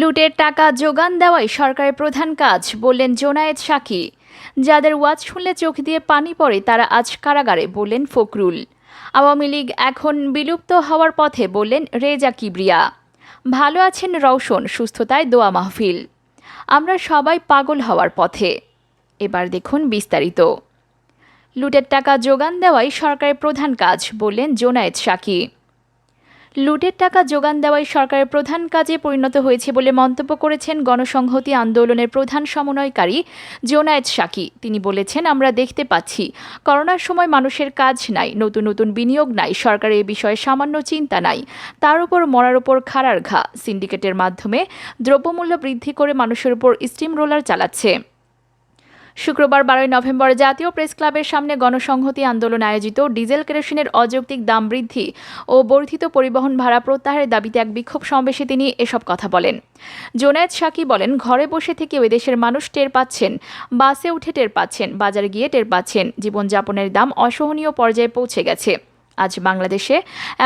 লুটের টাকা যোগান দেওয়াই সরকারের প্রধান কাজ, বললেন জোনায়েদ সাকি। যাদের ওয়াজ শুনলে চোখ দিয়ে পানি পড়ে, তারা আজ কারাগারে, বললেন ফখরুল। আওয়ামী লীগ এখন বিলুপ্ত হওয়ার পথে, বললেন রেজা কিবরিয়া। ভালো আছেন রওশন, সুস্থতায় দোয়া মাহফিল। আমরা সবাই পাগল হওয়ার পথে। এবার দেখুন বিস্তারিত। লুটের টাকা যোগান দেওয়াই সরকারের প্রধান কাজ, বললেন জোনায়েদ সাকি। লুটের টাকা যোগান দেওয়াই সরকারের প্রধান কাজে পরিণত হয়েছে বলে মন্তব্য করেছেন গণসংহতি আন্দোলনের প্রধান সমন্বয়কারী জোনায়েদ সাকি। তিনি বলেছেন, আমরা দেখতে পাচ্ছি, করোনার সময় মানুষের কাজ নাই, নতুন নতুন বিনিয়োগ নাই, সরকারের এ বিষয়ে সামান্য চিন্তা নাই। তার উপর মরার উপর খাড়ার ঘা। সিন্ডিকেটের মাধ্যমে দ্রব্যমূল্য বৃদ্ধি করে মানুষের উপর স্টিম রোলার চালাচ্ছে। শুক্রবার বারোই নভেম্বর জাতীয় প্রেস ক্লাবের সামনে গণসংহতি আন্দোলন আয়োজিত ডিজেল কেরোসিনের অযৌক্তিক দাম বৃদ্ধি ও বর্ধিত পরিবহন ভাড়া প্রত্যাহারের দাবিতে এক বিক্ষোভ সমাবেশে তিনি এসব কথা বলেন। জোনায়েদ সাকি বলেন, ঘরে বসে থেকে ওই দেশের মানুষ টের পাচ্ছেন, বাসে উঠে টের পাচ্ছেন, বাজারে গিয়ে টের পাচ্ছেন, জীবনযাপনের দাম অসহনীয় পর্যায়ে পৌঁছে গেছে। আজ বাংলাদেশে।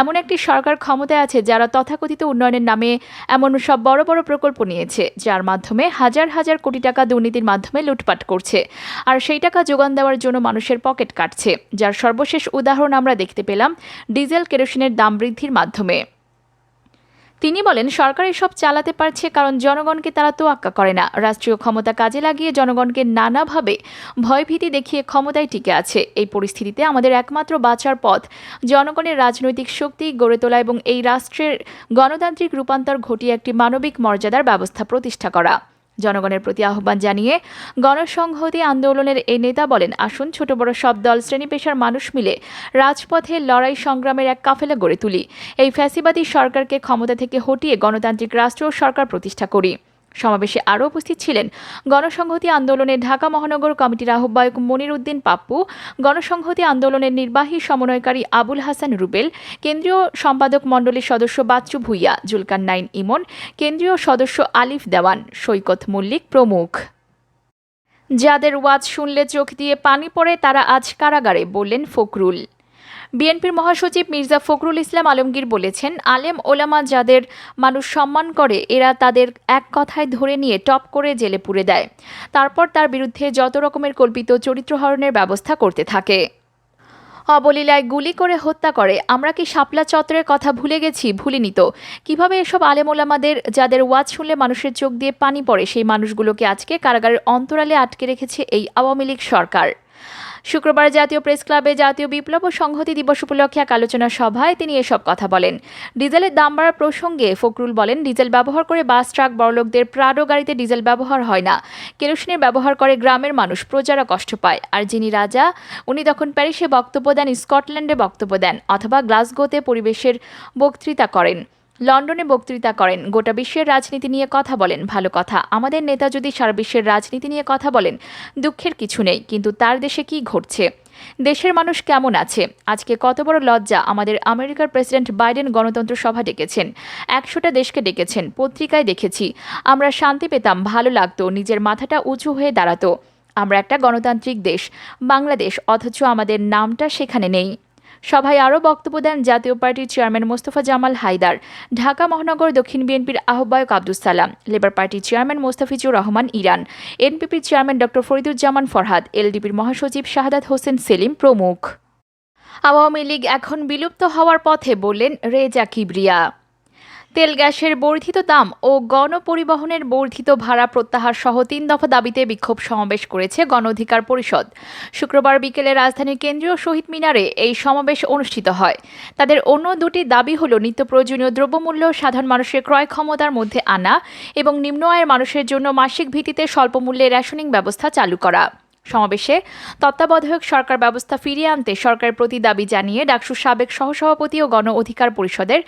এমন একটি সরকার ক্ষমতায় আছে যারা তথাকথিত উন্নয়নের নামে এমন সব বড় বড় প্রকল্প নিয়েছে, যার মাধ্যমে হাজার হাজার কোটি টাকা দুর্নীতির মাধ্যমে লুটপাট করছে আর সেই টাকা যোগান দেওয়ার জন্য মানুষের পকেট কাটছে, যার সর্বশেষ উদাহরণ আমরা দেখতে পেলাম ডিজেল কেরোসিনের দাম বৃদ্ধির মাধ্যমে। তিনি বলেন, সরকার এসব চালাতে পারছে কারণ জনগণকে তারা তোয়াক্কা করে না। রাষ্ট্রীয় ক্ষমতা কাজে লাগিয়ে জনগণকে নানাভাবে ভয়ভীতি দেখিয়ে ক্ষমতায় টিকে আছে। এই পরিস্থিতিতে আমাদের একমাত্র বাঁচার পথ জনগণের রাজনৈতিক শক্তি গড়ে তোলা এবং এই রাষ্ট্রের গণতান্ত্রিক রূপান্তর ঘটিয়ে একটি মানবিক মর্যাদার ব্যবস্থা প্রতিষ্ঠা করা। জনগণের প্রতি আহ্বান জানিয়ে গণসংহতি আন্দোলনের এই নেতা বলেন, আসুন ছোট বড় সব দল, শ্রেণি পেশার মানুষ মিলে রাজপথে লড়াই সংগ্রামের এক কাফেলা গড়ে তুলি। এই ফ্যাসিবাদী সরকারকে ক্ষমতা থেকে হটিয়ে গণতান্ত্রিক রাষ্ট্র সরকার প্রতিষ্ঠা করি। সমাবেশে আরও উপস্থিত ছিলেন গণসংহতি আন্দোলনের ঢাকা মহানগর কমিটির আহ্বায়ক মনির উদ্দিন পাপ্পু, গণসংহতি আন্দোলনের নির্বাহী সমন্বয়কারী আবুল হাসান রুবেল, কেন্দ্রীয় সম্পাদক মণ্ডলীর সদস্য বাচ্চু ভুইয়া, জুলকান নাইন ইমন, কেন্দ্রীয় সদস্য আলিফ দেওয়ান, সৈকত মল্লিক প্রমুখ। যাদের ওয়াজ শুনলে চোখ দিয়ে পানি পড়ে তারা আজ কারাগারে, বললেন ফখরুল। বিএনপির মহাসচিব মির্জা ফখরুল ইসলাম আলমগীর বলেছেন, আলেম ওলামা যাদের মানুষ সম্মান করে, এরা তাদের এক কথায় ধরে নিয়ে টপ করে জেলে পুরে দেয়। তারপর তার বিরুদ্ধে যত রকমের কল্পিত চরিত্রহরণের ব্যবস্থা করতে থাকে। অবলীলায় গুলি করে হত্যা করে, আমরা কি শাপলা চত্বরের কথা ভুলে গেছি? ভুলিনি তো। কীভাবে এসব আলেমোলামাদের যাদের ওয়াজ শুনলে মানুষের চোখ দিয়ে পানি পড়ে, সেই মানুষগুলোকে আজকে কারাগারের অন্তরালে আটকে রেখেছে এই আওয়ামী লীগ সরকার? শুক্রবার জাতীয় প্রেস ক্লাবে জাতীয় বিপ্লব ও সংহতি দিবস উপলক্ষে এক আলোচনা সভায় তিনি এসব কথা বলেন। ডিজেলের দাম বাড়ার প্রসঙ্গে ফখরুল বলেন, ডিজেল ব্যবহার করে বাস, ট্রাক, বড়লোকদের প্রাডো গাড়িতে ডিজেল ব্যবহার হয় না। কেরোসিনের ব্যবহার করে গ্রামের মানুষ প্রজারা কষ্ট পায়। আর যিনি রাজা, উনি তখন প্যারিসে বক্তব্য দেন, স্কটল্যান্ডে বক্তব্য দেন অথবা গ্লাসগোতে পরিবেশের বক্তৃতা করেন। লন্ডনে বক্তৃতা করেন। গোটা বিশ্বের রাজনীতি নিয়ে কথা বলেন। ভালো কথা। আমাদের নেতা যদি সারা বিশ্বের রাজনীতি নিয়ে কথা বলেন, দুঃখের কিছু নেই। কিন্তু তার দেশে কি ঘটছে? দেশের মানুষ কেমন আছে? আজকে কত বড় লজ্জা আমাদের আমেরিকার প্রেসিডেন্ট বাইডেন গণতন্ত্র সভা ডেকেছেন। একশোটা দেশকে ডেকেছেন। পত্রিকায় দেখেছি। আমরা শান্তি পেতাম, ভালো লাগতো, নিজের মাথাটা উঁচু হয়ে দাঁড়াতো। আমরা একটা গণতান্ত্রিক দেশ, বাংলাদেশ, অথচ আমাদের নামটা সেখানে নেই। সভায় আরও বক্তব্য দেন জাতীয় পার্টির চেয়ারম্যান মোস্তফা জামাল হায়দার, ঢাকা মহানগর দক্ষিণ বিএনপির আহ্বায়ক আব্দুল সালাম, লেবার পার্টির চেয়ারম্যান মোস্তাফিজুর রহমান ইরান, এনপিপির চেয়ারম্যান ড ফরিদুজ্জামান ফরহাদ, এলডিপির মহাসচিব শাহাদাত হোসেন সেলিম প্রমুখ। আওয়ামী লীগ এখন বিলুপ্ত হওয়ার পথে বললেন রেজা কিবরিয়া। তেল গ্যাসের বর্ধিত দাম ও গণপরিবহনের বর্ধিত ভাড়া প্রত্যাহার সহ তিন দফা দাবিতে বিক্ষোভ সমাবেশ করেছে গণ অধিকার পরিষদ। শুক্রবার বিকেলে রাজধানীর কেন্দ্রীয় শহীদ মিনারে এই সমাবেশ অনুষ্ঠিত হয়। তাদের অন্য দুটি দাবি হল নিত্য প্রয়োজনীয় দ্রব্যমূল্য, সাধারণ মানুষের ক্রয় ক্ষমতার মধ্যে আনা এবং নিম্ন আয়ের মানুষের জন্য মাসিক ভিত্তিতে স্বল্প মূল্যে রেশনিং ব্যবস্থা চালু করা। সমাবেশে তত্ত্বাবধায়ক সরকার ব্যবস্থা ফিরিয়ে আনতে সরকারের প্রতি দাবি জানিয়ে ডাকসুর সাবেক সহসভাপতি ও গণ অধিকার পরিষদের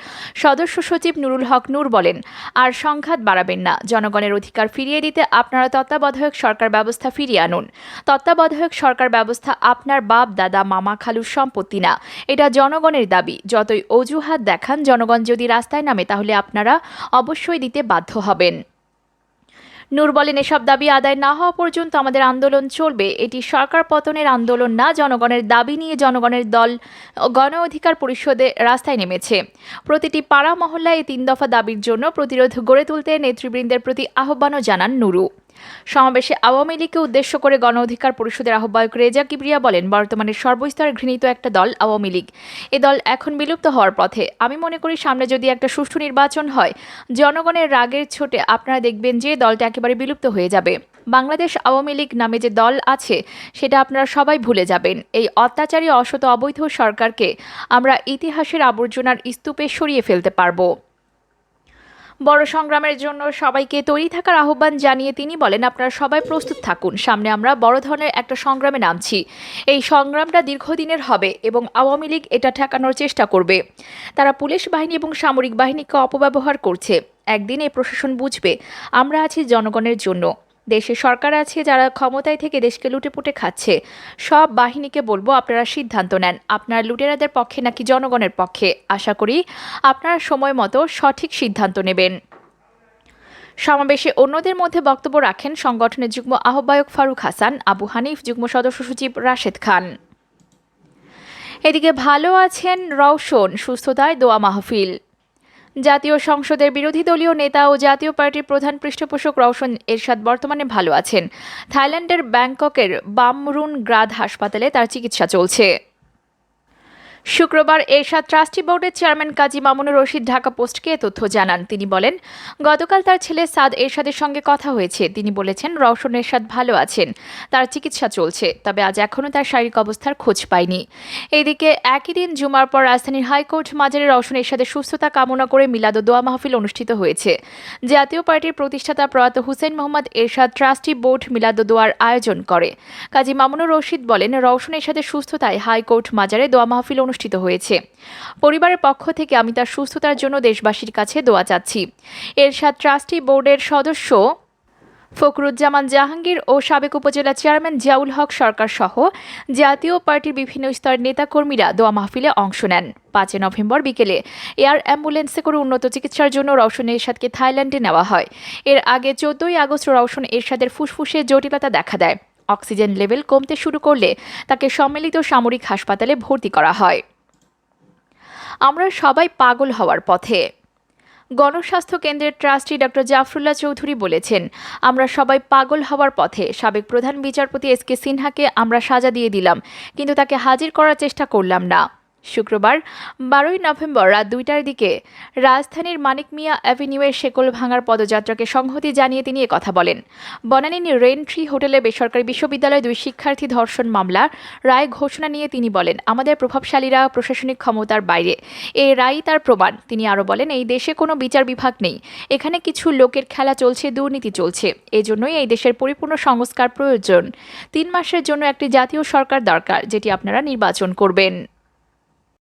সদস্য সচিব নুরুল হক নূর বলেন, আর সংঘাত বাড়াবেন না। জনগণের অধিকার ফিরিয়ে দিতে আপনারা তত্ত্বাবধায়ক সরকার ব্যবস্থা ফিরিয়ে আনুন। তত্ত্বাবধায়ক সরকার ব্যবস্থা আপনার বাপ, দাদা, মামা, খালুর সম্পত্তি না। এটা জনগণের দাবি। যতই অজুহাত দেখান, জনগণ যদি রাস্তায় নামে তাহলে আপনারা অবশ্যই দিতে বাধ্য হবেন। নূর বলেন এসব দাবি আদায় না হওয়া পর্যন্ত আমাদের আন্দোলন চলবে। এটি সরকার পতনের আন্দোলন না, জনগণের দাবি নিয়ে জনগণের দল গণ অধিকার পরিষদে রাস্তায় নেমেছে। প্রতিটি পাড়া মহল্লায় তিন দফা দাবির জন্য প্রতিরোধ গড়ে তুলতে নেতৃবৃন্দের প্রতি আহ্বানও জানান নুরু। সমাবেশে আওয়ামী লীগকে উদ্দেশ্য করে গণ অধিকার পরিষদের আহ্বায়ক রেজা কিবরিয়া বলেন, বর্তমানে সর্বস্তরে ঘৃণিত একটা দল আওয়ামী লীগ। এ দল এখন বিলুপ্ত হওয়ার পথে। আমি মনে করি, সামনে যদি একটা সুষ্ঠু নির্বাচন হয়, জনগণের রাগের ছোটে আপনারা দেখবেন যে দলটা একেবারে বিলুপ্ত হয়ে যাবে। বাংলাদেশ আওয়ামী লীগ নামে যে দল আছে, সেটা আপনারা সবাই ভুলে যাবেন। এই অত্যাচারী অসত অবৈধ সরকারকে আমরা ইতিহাসের আবর্জনার স্তূপে সরিয়ে ফেলতে পারব। বড় সংগ্রামের জন্য সবাইকে তৈরি থাকার আহ্বান জানিয়ে তিনি বলেন, আপনারা সবাই প্রস্তুত থাকুন। সামনে আমরা বড় ধরনের একটা সংগ্রামে নামছি। এই সংগ্রামটা দীর্ঘদিনের হবে এবং আওয়ামী লীগ এটা ঠেকানোর চেষ্টা করবে। তারা পুলিশ বাহিনী এবং সামরিক বাহিনীকে অপব্যবহার করছে। একদিন এই প্রশাসন বুঝবে আমরা আছি জনগণের জন্য। দেশে সরকার আছে, যারা ক্ষমতায় থেকে দেশকে লুটেপুটে খাচ্ছে। সব বাহিনীকে বলব আপনারা সিদ্ধান্ত নেন, আপনার লুটেরাদের পক্ষে নাকি জনগণের পক্ষে? আশা করি আপনারা সময় মতো সঠিক সিদ্ধান্ত নেবেন। সমাবেশে অন্যদের মধ্যে বক্তব্য রাখেন সংগঠনের যুগ্ম আহ্বায়ক ফারুক হাসান, আবু হানিফ, যুগ্ম সদস্য সচিব রাশেদ খান। এদিকে ভালো আছেন রওশন, সুস্থতায় দোয়া মাহফিল। জাতীয় সংসদের বিরোধী দলীয় নেতা ও জাতীয় পার্টির প্রধান পৃষ্ঠপোষক রওশন এরশাদ বর্তমানে ভালো আছেন। থাইল্যান্ডের ব্যাংককের বামরুন গ্রাদ হাসপাতালে তার চিকিৎসা চলছে। শুক্রবার এরশাদ ট্রাস্টি বোর্ডের চেয়ারম্যান কাজী মামুনুর রশিদ ঢাকা পোস্টকে তথ্য জানান। তিনি বলেন, গতকাল তার ছেলে সাদ এরশাদের সঙ্গে কথা হয়েছে। তিনি বলেছেন, রওশন এরশাদ ভালো আছেন, তার চিকিৎসা চলছে, তবে আজ এখনও তার শারীরিক অবস্থার খোঁজ পায়নি। এদিকে একই দিন জুমার পর রাজধানীর হাইকোর্ট মাজারে রওশন এরশাদের সুস্থতা কামনা করে মিলাদ ও দোয়া মাহফিল অনুষ্ঠিত হয়েছে। জাতীয় পার্টির প্রতিষ্ঠাতা প্রয়াত হুসেন মোহাম্মদ এরশাদ ট্রাস্টি বোর্ড মিলাদ দোয়ার আয়োজন করে। কাজী মামুনুর রশিদ বলেন, রওশন এরশাদের সুস্থতায় হাইকোর্ট মাজারে দোয়া মাহফিল অনুষ্ঠিত হয়েছে। পরিবারের পক্ষ থেকে আমি তার সুস্থতার জন্য দেশবাসীর কাছে দোয়া চাচ্ছি। এরশাদ ট্রাস্টি বোর্ডের সদস্য ফখরুজ্জামান জাহাঙ্গীর ও সাবেক উপজেলা চেয়ারম্যান জিয়াউল হক সরকার সহ জাতীয় পার্টির বিভিন্ন স্তরের নেতাকর্মীরা দোয়া মাহফিলে অংশ নেন। পাঁচই নভেম্বর বিকেলে এয়ার অ্যাম্বুলেন্সে করে উন্নত চিকিৎসার জন্য রওশন এরশাদকে থাইল্যান্ডে নেওয়া হয়। এর আগে চোদ্দই আগস্ট রওশন এরশাদের ফুসফুসে জটিলতা দেখা দেয়। অক্সিজেন লেভেল কমতে শুরু করলে তাকে সম্মিলিত সামরিক হাসপাতালে ভর্তি করা হয়। আমরা সবাই পাগল হওয়ার পথে। গণস্বাস্থ্য কেন্দ্রের ট্রাস্টি ডক্টর জাফরুল্লাহ চৌধুরী বলেছেন, আমরা সবাই পাগল হওয়ার পথে। সাবেক প্রধান বিচারপতি এস কে সিনহাকে আমরা সাজা দিয়ে দিলাম, কিন্তু তাকে হাজির করার চেষ্টা করলাম না। শুক্রবার, বারোই নভেম্বর রাত দুইটার দিকে রাজধানীর মানিক মিয়া অ্যাভিনিউয়ের শেকল ভাঙার পদযাত্রাকে সংহতি জানিয়ে তিনি কথা বলেন। বনানীর রেনট্রি হোটেলে বেসরকারি বিশ্ববিদ্যালয়ে দুই শিক্ষার্থী ধর্ষণ মামলা রায় ঘোষণা নিয়ে তিনি বলেন, আমাদের প্রভাবশালীরা প্রশাসনিক ক্ষমতার বাইরে। এই রায় তার প্রমাণ। তিনি আরও বলেন, এই দেশে কোনো বিচার বিভাগ নেই। এখানে কিছু লোকের খেলা চলছে, দুর্নীতি চলছে। এজন্যই এই দেশের পরিপূর্ণ সংস্কার প্রয়োজন। তিন মাসের জন্য একটি জাতীয় সরকার দরকার, যেটি আপনারা নির্বাচন করবেন।